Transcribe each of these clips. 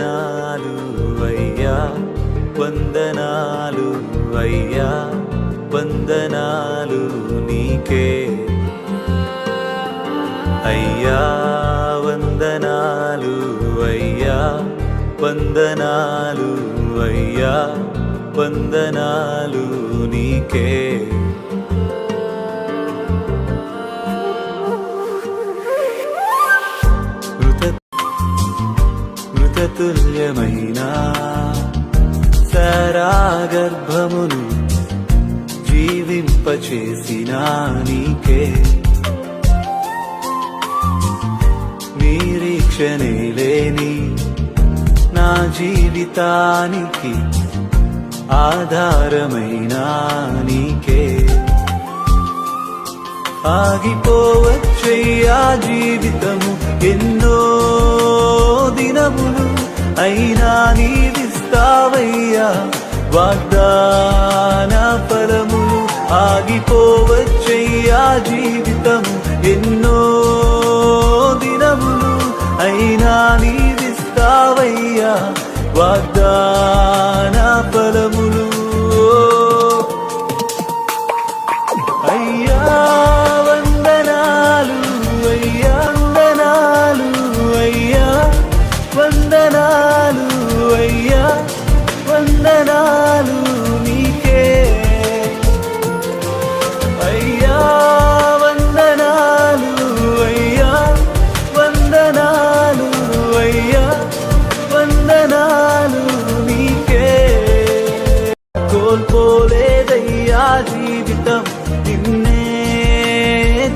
వందనాలు అయ్యా వందనాలు అయ్యా వందనాలు నీకే. అయ్యా వందనాలు అయ్యా వందనాలు అయ్యా వందనాలు నీకే. తుల్యమైన సరాగర్భమును జీవింపచేసిన నీకే. నిరీక్షణే లేని నా జీవితానికి ఆధారమైన నీకే. ఆగిపోవచ్చయ్యా జీవితము ఎన్నో దినములు అయినా నీవిస్తావయ్యా వాగ్దాన ఫలములు ఆగిపోవచ్చయ్యా జీవితం. ఎన్నో జీవితం నిన్నే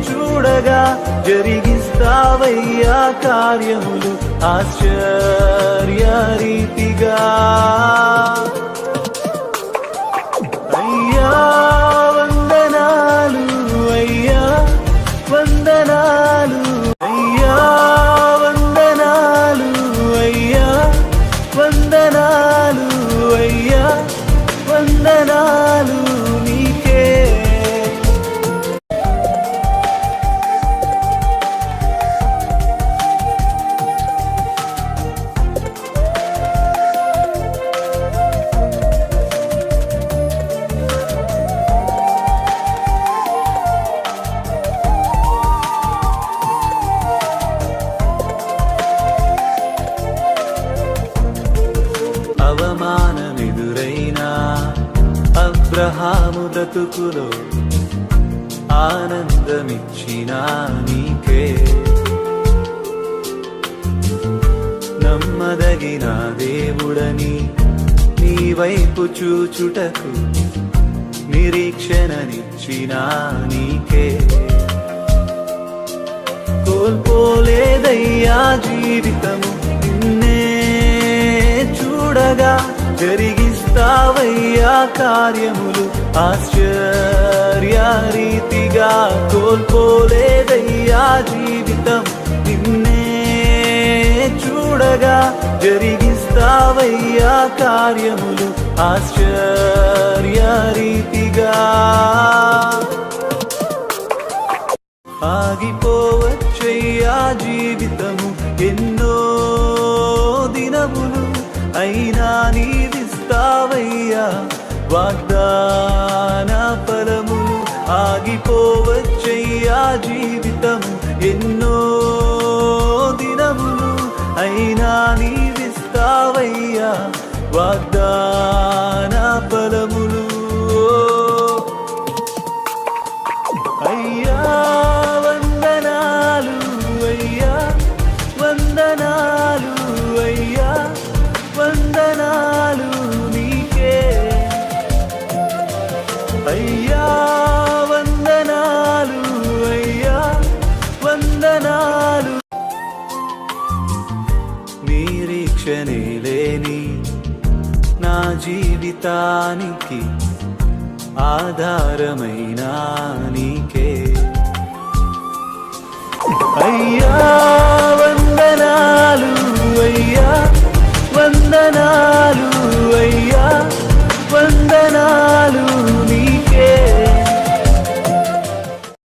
చూడగా జరిగిస్తావయ్యా కార్యములు ఆశ్చర్య రీతిగా అబ్రహాము బ్రతుకులో ఆనందమిచ్చిన నీకే. నమ్మదగిన దేవుడని నీ వైపు చూచుటకు నిరీక్షణనిచ్చిన నీకే. కోల్పోలేదయ్యా జీవితము నిన్నే చూడగా జరిగిస్తావయ్యా కార్యములు ఆశ్చర్య రీతిగా కోల్పోలేదయ్యా జీవితం. నిన్నే చూడగా జరిగిస్తావయ్యా కార్యములు ఆశ్చర్య రీతిగా. ఆగిపోవచ్చయ్యా జీవితము. ఎన్నో దినములు అయినా నీవిస్తావయ్యా వాగ్దాన ఫలములు ఆగిపోవచ్చయ్యా జీవితం. ఎన్నో దినములు అయినా నీవిస్తావయ్యా వాగ్దాన ఫలములు. అయ్యా వందనాలు అయ్యా వందనాలు. జీవితానికి ఆధారమైన నీకే. అయ్యా వందనాలు.